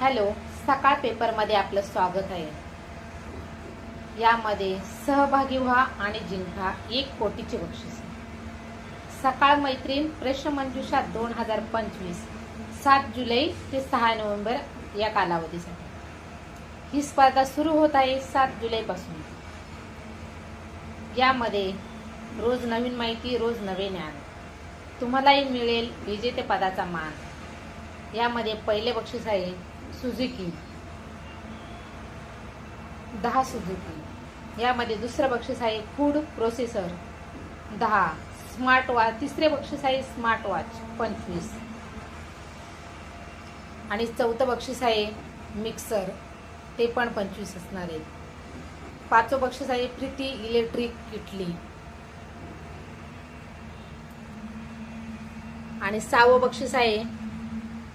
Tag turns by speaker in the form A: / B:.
A: Hello सकाळ पेपरमध्ये आपलं स्वागत आहे. यामध्ये सहभागी व्हा आणि जिंका एक कोटीचे बक्षीस. सकाळ मैत्रीण प्रश्नमंजुषा दोन हजार पंचवीस सात जुलै ते सहा नोव्हेंबर या कालावधीसाठी. ही स्पर्धा सुरू होत आहे सात जुलैपासून. यामध्ये रोज नवीन माहिती रोज नवे ज्ञान. तुम्हालाही मिळेल विजेतेपदाचा मान. यामध्ये पहिले बक्षीस आहे सुझुकी. दहा सुझुकी. यामध्ये दुसरं बक्षीस आहे फूड प्रोसेसर. दहा. Smart watch. तिसरे बक्षीस आहे स्मार्ट वॉच. पंचवीस. आणि चौथं बक्षीस आहे मिक्सर. ते पण पंचवीस असणार आहे. पाचवं बक्षीस आहे प्रीती इलेक्ट्रिक किटली आणि सहावं बक्षीस आहे